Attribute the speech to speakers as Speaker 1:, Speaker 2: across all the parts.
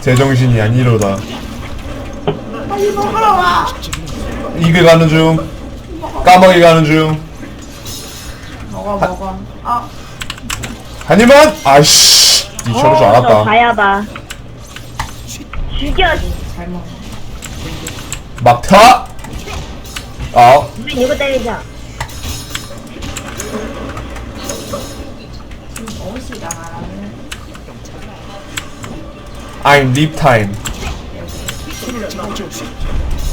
Speaker 1: 제정신이 아니로다
Speaker 2: 빨리 먹으러 와.
Speaker 1: 이글 가는 중 까마귀 가는 중
Speaker 2: 먹어 먹어. 아
Speaker 1: 하니만 아이씨 니 저럴 줄
Speaker 3: 어, 너
Speaker 1: 알았다
Speaker 3: 가야봐. 죽여.
Speaker 2: 잘 먹어.
Speaker 1: 막타 아
Speaker 3: 우리 이거 때리자.
Speaker 2: 어시가 말하는
Speaker 1: I'm leap time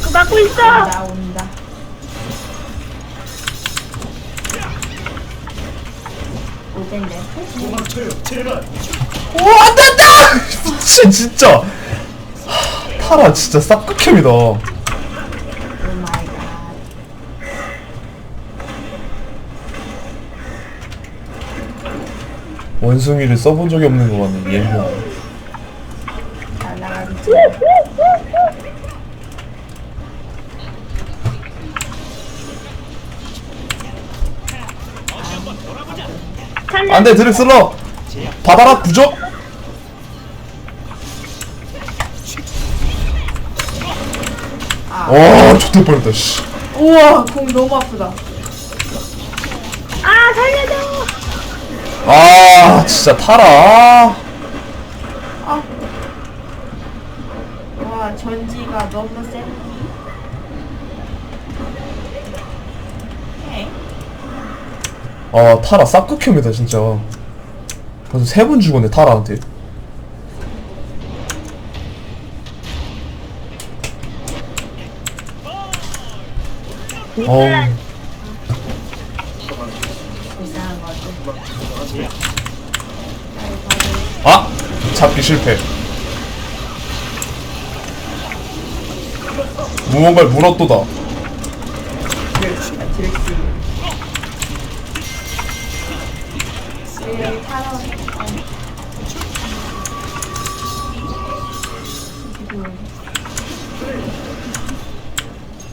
Speaker 3: 그 막고 있어.
Speaker 2: 나온다.
Speaker 1: 오 안 된다 미친 진짜 하, 타라 진짜 쌉극혐이다
Speaker 2: 오 마이 갓.
Speaker 1: 원숭이를 써본 적이 없는 거 같네 얘는. 안돼 드렉슬러 받아라 부적 와 좋대 뻔했다 씨.
Speaker 2: 우와 공 너무 아프다.
Speaker 3: 아 살려줘.
Speaker 1: 아 진짜 타라
Speaker 2: 아. 와 전지가 너무 센. 헤이.
Speaker 1: 아 타라 쌉극혐이다 진짜 벌써 세 번 죽었네 타라한테 어우
Speaker 2: 이상한 거지.
Speaker 1: 아! 잡기 실패 무언가를 물었도다.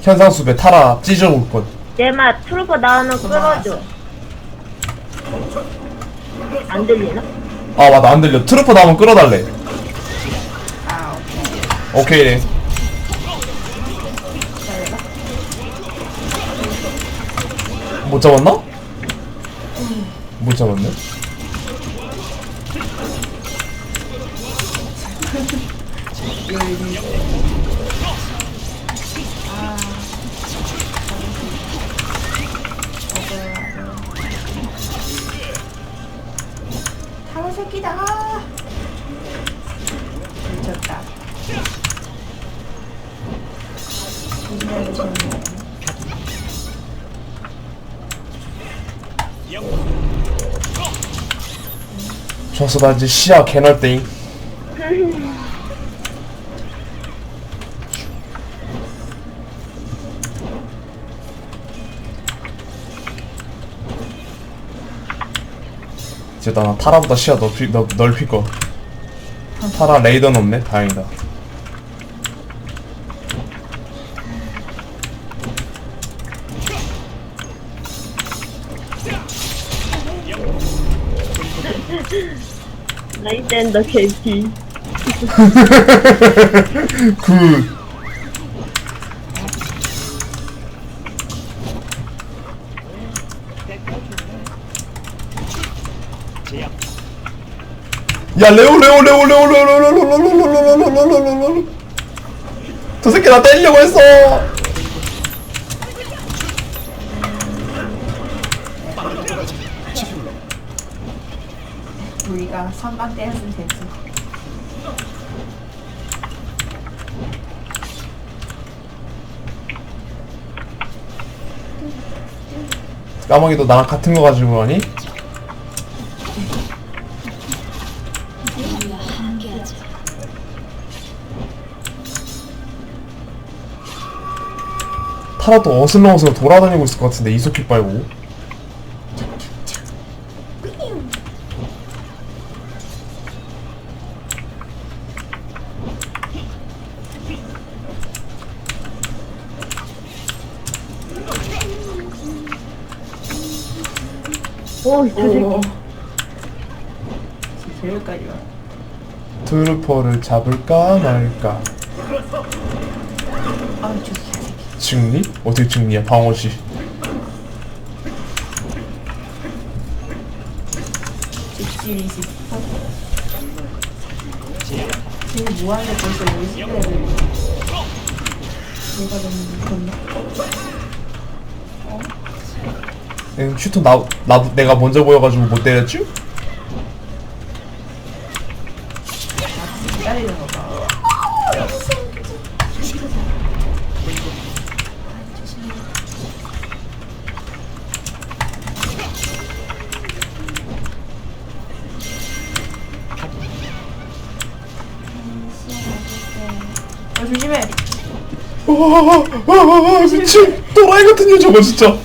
Speaker 1: 현상수배 타라 찢어올 것
Speaker 3: 내마 트루퍼 나오면 끌어줘. 안 들리나?
Speaker 1: 아 맞다 안 들려 트루퍼 나오면 끌어달래
Speaker 2: 아 오케이.
Speaker 1: 못 잡았나? 못 잡았네.
Speaker 2: 타로 새끼다. 조심해야 돼.
Speaker 1: 이제 시야 개널땡 이제 나 타라보다 시야 넓히, 넓, 넓힐 거. 타라 레이더는 없네. 다행이다
Speaker 3: 나이젠더 개피.
Speaker 1: 굿 야 레오 레오 레오 레오 레오 레오 레오 레오 레오 레오 레오 레오 레오 레오 레오 저 새끼 나 때리려고 했어
Speaker 2: 우리가 선방 때였으면 됐지.
Speaker 1: 까마귀도 나랑 같은 거 가지고 하니? 타라도 어슬렁어슬렁 돌아다니고 있을 것 같은데 이소피 빨고
Speaker 3: 오, 저 새끼.
Speaker 2: 오. 제일까지 와.
Speaker 1: 트루퍼를 잡을까 말까. 증리? 어떻게 증리야 방어시
Speaker 2: 집지 20. 지금 뭐하는데 벌써 50대를. 내가 너무 무섭나?
Speaker 1: 응, 슈터 나, 나 내가 먼저 보여가지고 못 때렸지? 와, 미친 또라이 같은 년 저거 진짜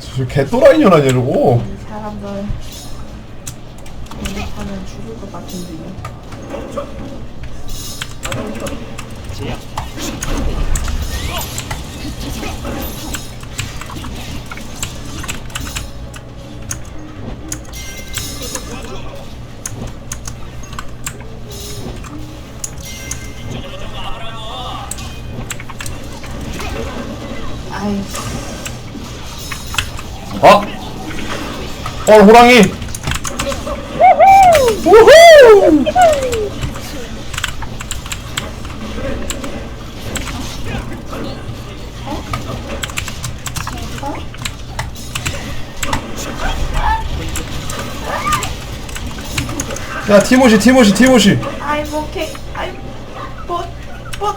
Speaker 1: 저 개또라이 년 아니야 저거
Speaker 2: 이 사람들 오늘 하면 죽을 것 같은데요.
Speaker 1: 어 호랑이 우후! 야 티모시 티모시 티모시
Speaker 2: 아이, 뭐, 오케이. 아이, 뭐, 뭐,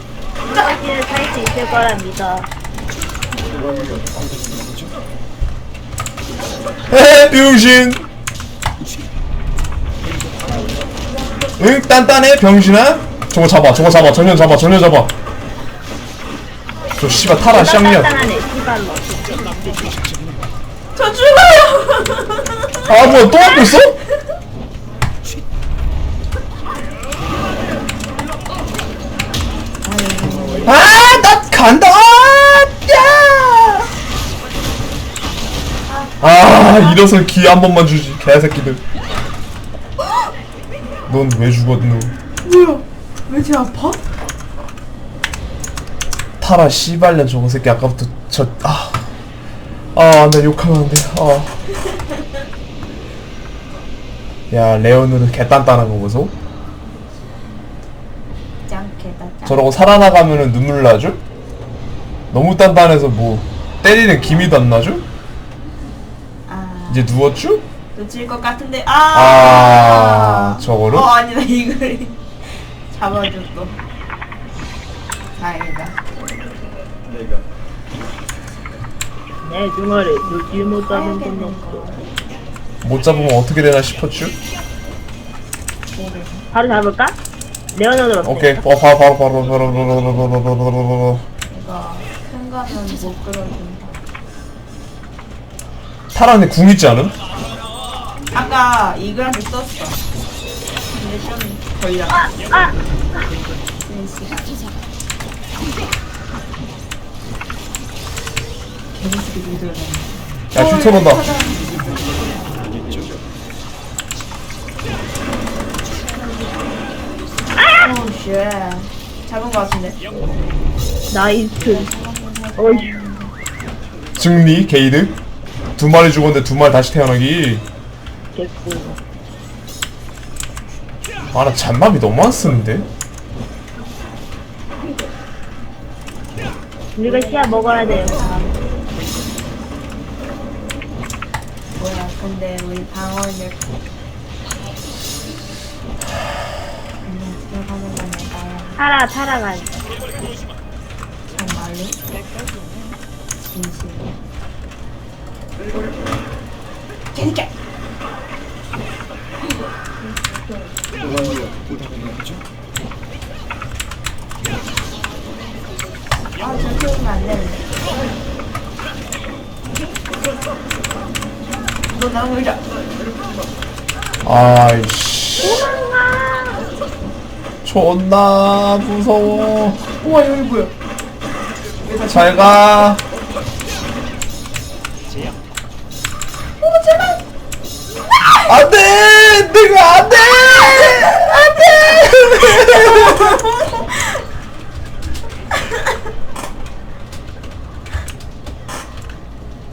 Speaker 2: 짜!
Speaker 3: 사실은 살수 있을 거라 믿어.
Speaker 1: 헤헤 병신. 응? 단단해? 병신아? 저거 잡아 저거 잡아 전혀 잡아 전혀 잡아. 저 씨발 타라 쌍년
Speaker 3: 단단하네, 씨발로.
Speaker 2: 저 죽어요!
Speaker 1: 아 뭐야 또 하고 있어? 아나 간다. 아, 아 이래서 기회 한 번만 주지 개새끼들 넌 왜 죽었노
Speaker 2: 뭐야? 왜 이렇게 아파?
Speaker 1: 타라 씨발년 저거 새끼 아까부터 저 아. 아, 나 욕하면 안 돼. 아. 야, 레오누르 개단단한 거 보소.
Speaker 2: 짱.
Speaker 1: 저러고 살아나가면은 눈물 나죠? 너무 단단해서 뭐 때리는 기미도 안 나죠?
Speaker 2: 아,
Speaker 1: 이제 누웠죠?
Speaker 2: 놓칠 것 같은데, 아!
Speaker 1: 아, 저거를?
Speaker 2: 어, 아니다, 이걸 잡아줬어. 다행이다.
Speaker 3: 내 중어를 놓지 못하는 건 없어.
Speaker 1: 못 잡으면 어떻게 되나 싶었죠?
Speaker 3: 바로 잡을까? 레오노드로
Speaker 1: 오케이, 어, 바로 바로 바로 바로 바로 바로 바로 바로 바로 바로
Speaker 2: 이거 큰 거는 못 끌어준다.
Speaker 1: 타라한테 궁 있지 않음?
Speaker 2: 아까 이글한테 썼어. 근데 좀 걸려.
Speaker 3: 아!
Speaker 2: 믿어야
Speaker 1: 야, 슈터 온다.
Speaker 2: 오, 쉣. 잡은 거 같은데.
Speaker 3: 나이스. 어휴.
Speaker 1: 증리, 게이드. 두 마리 죽었는데 두 마리 다시 태어나기.
Speaker 3: 개꿀.
Speaker 1: 아, 나 잔밥이 너무 안 쓰는데?
Speaker 3: 우리가 씨야 먹어야 돼요.
Speaker 2: 뭐야, 근데 우리 방어를 그냥 들어가는 건 내가
Speaker 3: 타라, 타라가.
Speaker 2: 정말로 진심. 개새끼! 아, 저렇게 오면 안 되는데. 너 나무 의자.
Speaker 1: 아이씨. 존나 무서워.
Speaker 2: 우와, 여기 뭐야?
Speaker 1: 잘 가. 안 돼! 내가 안 돼! 안 돼!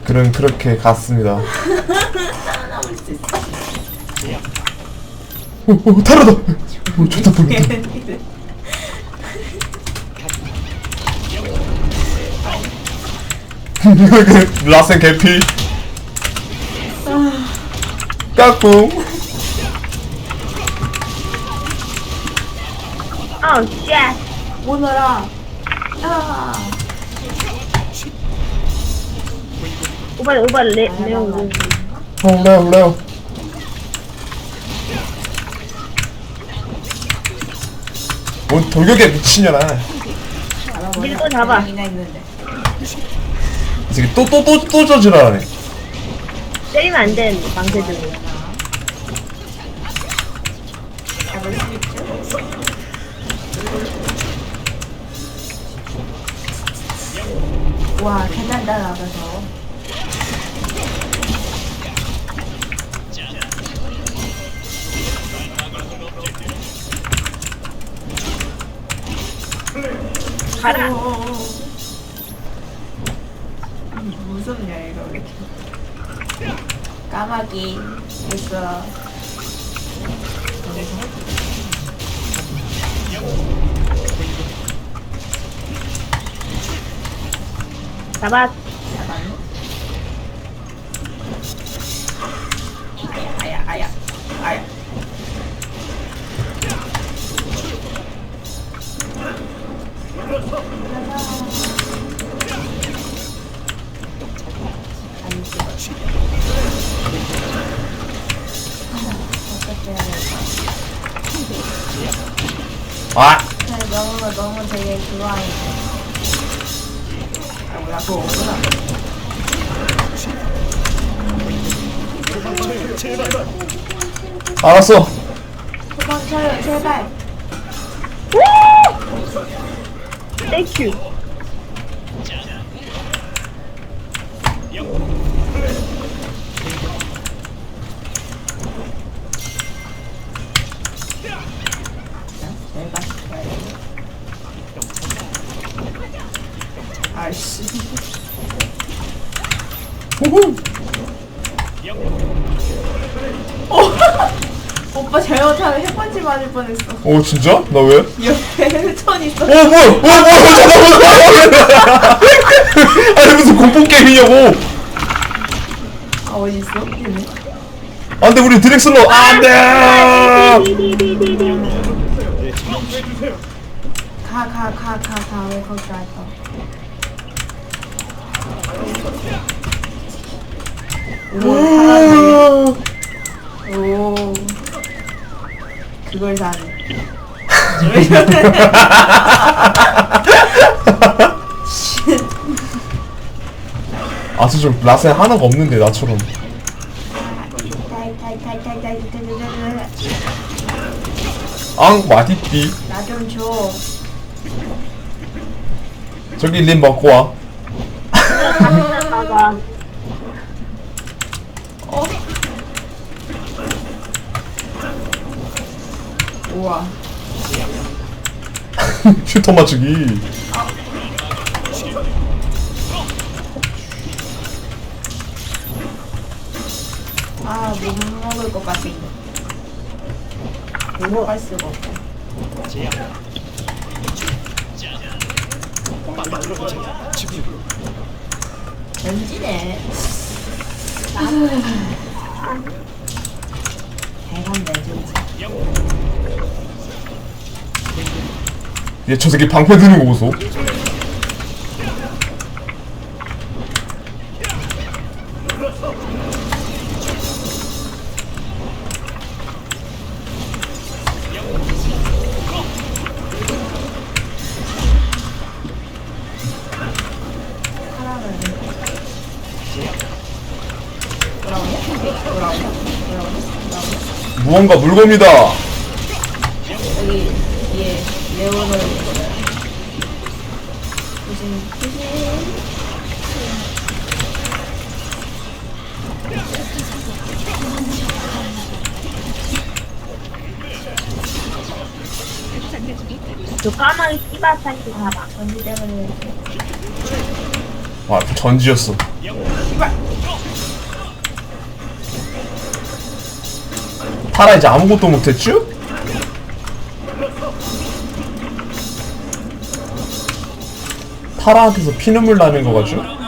Speaker 1: 그는 그렇게 갔습니다.
Speaker 2: 살아남을 수 있어.
Speaker 1: 오, 오 타라다! 오 좋다
Speaker 2: 얘네들.
Speaker 1: 라센 개피 까꿍
Speaker 3: 어, 쉣.
Speaker 2: 오너라. 아.
Speaker 3: 오빠, 오빠, 레, 레오. 레오.
Speaker 1: 어 레오 레오 뭔 돌격에 미치냐나
Speaker 3: 밀고 잡아.
Speaker 2: 이나 있는데.
Speaker 1: 이 새끼 또또 또또 저지랄하네
Speaker 3: 때리면 안 되는데, 방패들고.
Speaker 2: 잡을 수 있죠? 와, 계단 날아가서.
Speaker 3: 가라.
Speaker 2: 무섭냐 이거 왜 이렇게 까마귀 있어 잡았네 아야 아야 아야 아야 네, 너무 너무 되게 좋아해. 아.
Speaker 1: 알았어
Speaker 2: 도망쳐요 제발.
Speaker 3: 땡큐.
Speaker 2: 제발. 아이씨.
Speaker 1: 후후
Speaker 2: 오빠 잘못하면 해펀치 맞을 뻔했어.
Speaker 1: 오 진짜? 나 왜?
Speaker 2: 옆에 천 있어.
Speaker 1: 어 뭐야? 어 뭐야? 잠깐만. 아니 무슨 공포 게임이냐고?
Speaker 2: 아 어디 있어? 얘네.
Speaker 1: 안돼 우리 드렉슬러 안돼.
Speaker 2: 가가 가 가 가 왜 거기 가 있어? 오 사람들. 오 그걸 사네.
Speaker 1: 아저 좀 라센 하나가 없는데 나처럼. 앙 마디띠
Speaker 2: 나좀 줘.
Speaker 1: 저기 림 먹고 와.
Speaker 3: 나가.
Speaker 2: 우와.
Speaker 1: 슈터 맞추기.
Speaker 2: 아, 못 먹을 것 같은데. 못 먹을 수가 없어. 연지네. 대간다, 진짜.
Speaker 1: 얘 저 새끼 방패 드는 거 보소. 무언가 물건이다.
Speaker 2: 여기 뒤에 레오노 조심 조심
Speaker 3: 저
Speaker 1: 아 전지였어 타라 이제 아무것도 못했쥬? 타라한테서 피눈물 나는 거 같죠?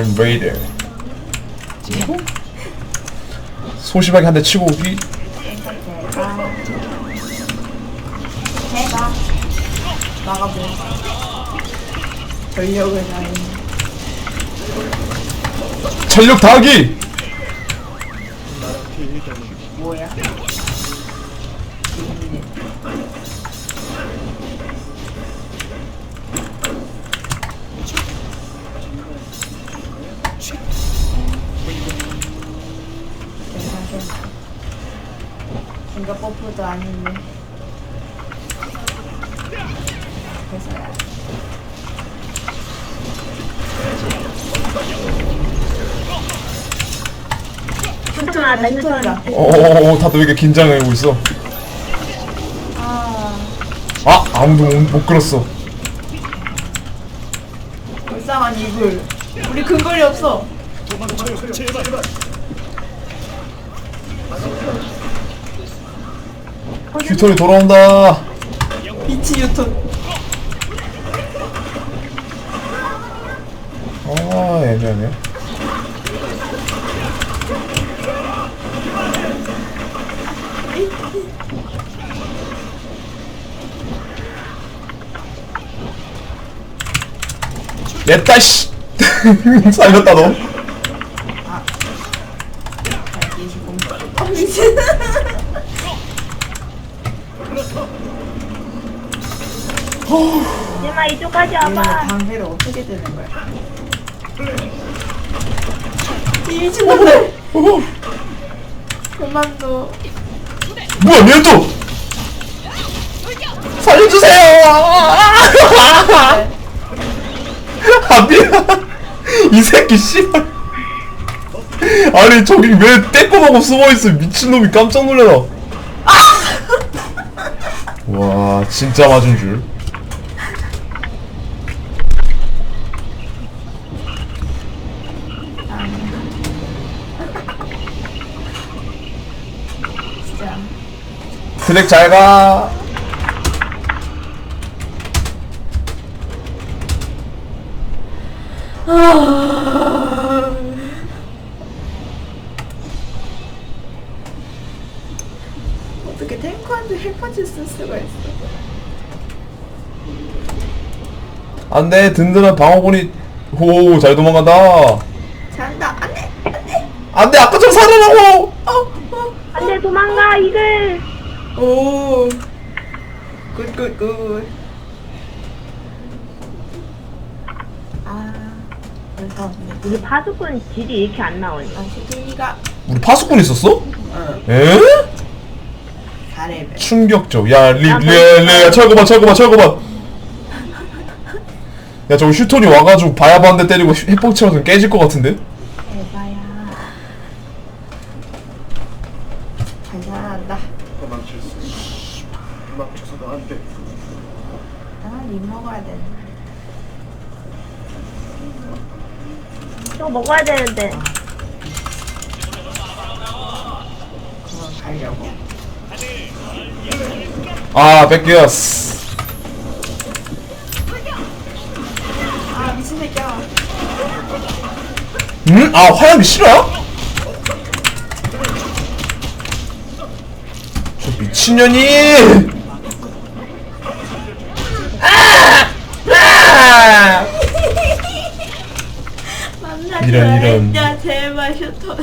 Speaker 1: I'm Raider. 소심하게 한 대 치고 오기.
Speaker 2: 전력을 다해
Speaker 1: 전력 다하기!
Speaker 2: 뭐야 아닌데 그래서야
Speaker 3: 나.
Speaker 1: 어어어 다들 왜 이렇게 긴장하고 있어.
Speaker 2: 아.
Speaker 1: 아 아무도 못, 못 끌었어.
Speaker 2: 불쌍한 이불. 우리 근거리 없어
Speaker 1: 휴톤이 돌아온다.
Speaker 2: 비치 유톤
Speaker 1: 아 애매하네. 냈다 씨. 살렸다 너.
Speaker 2: 잘 계시고 아 미친
Speaker 3: 이제마 이쪽까지
Speaker 2: 얘는
Speaker 3: 와봐.
Speaker 2: 방패를 어떻게 되는 거야? 이 미친놈들
Speaker 1: 어허,
Speaker 2: 그만둬.
Speaker 1: 뭐야 얘도? 살려주세요! 아 미안. 이 새끼 씨발. 아니 저기 왜 떼꼬마고 숨어있어? 미친놈이 깜짝 놀래라. 와 진짜 맞은 줄
Speaker 2: 진짜
Speaker 1: 트랙 잘가.
Speaker 2: 어떻게 탱크한테 쓸 수가 있어?
Speaker 1: 안돼 든든한 방어군이 오 잘 도망간다.
Speaker 2: 잘한다. 안돼 안돼.
Speaker 1: 안돼 아까처럼 살아나고.
Speaker 2: 어어
Speaker 3: 안 돼, 도망가, 이글.
Speaker 2: 오 굿 굿 굿 아 그래서
Speaker 3: 우리 파수꾼 질이 이렇게 안 나오니.
Speaker 2: 아 시kin이가
Speaker 1: 우리 파수꾼 있었어?
Speaker 2: 응
Speaker 1: 에?
Speaker 2: 4레벨
Speaker 1: 충격적 야 리리야
Speaker 3: 뭐-
Speaker 1: 철거 봐 철거 봐 철거 봐 야 저거 휴톤이 와가지고 바야바 한대 때리고 핵폭치라도 깨질 것 같은데?
Speaker 2: 에바야 잘 살아난다
Speaker 4: 도망쳐서도 안 돼.
Speaker 2: 나입 먹어야 되는데
Speaker 3: 또 먹어야 되는데.
Speaker 2: 그만 가려고
Speaker 1: 아 뺏겼어
Speaker 2: 아 미친 새끼야
Speaker 1: 응? 아 화염이 싫어요? 저 미친년이 아! 아! 이런, 이런.
Speaker 2: 진짜 제발 슈터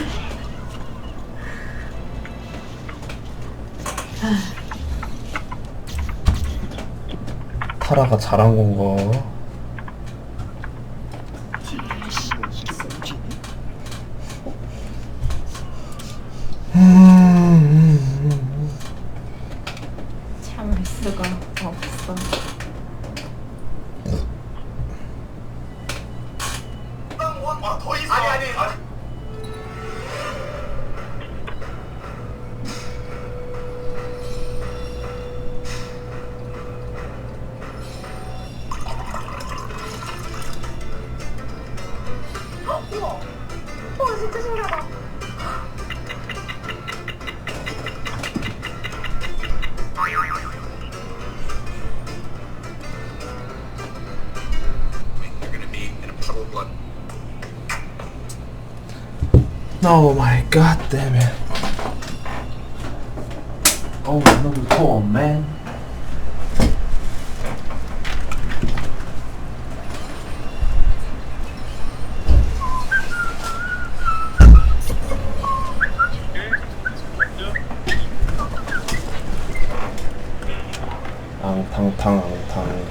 Speaker 1: 타라가 잘한 건가?
Speaker 2: 참을 수가 없어.
Speaker 1: No, oh man. 앙탕탕 앙탕.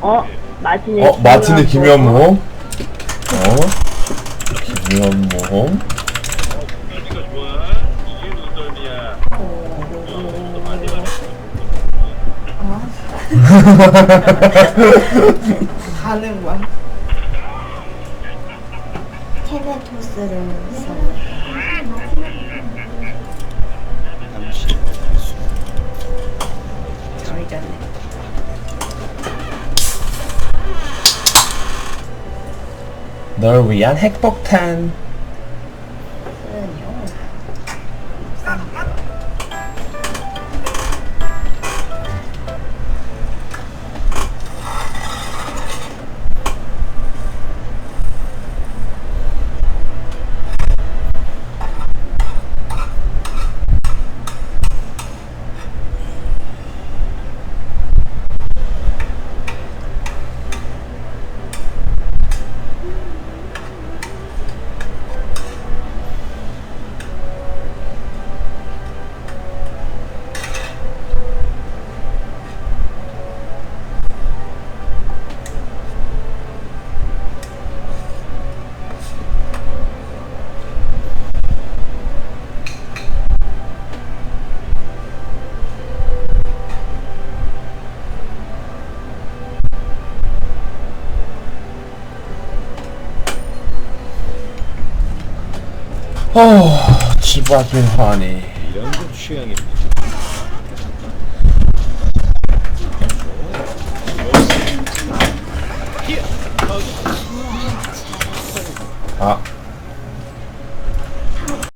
Speaker 3: 어? 마틴의
Speaker 1: 어 마틴의 모험. 어 기묘한 모
Speaker 5: 써.
Speaker 2: 저희잖네.
Speaker 1: 널 위한 핵폭탄. 어 지바긴 하니.
Speaker 6: 이런 건 취향입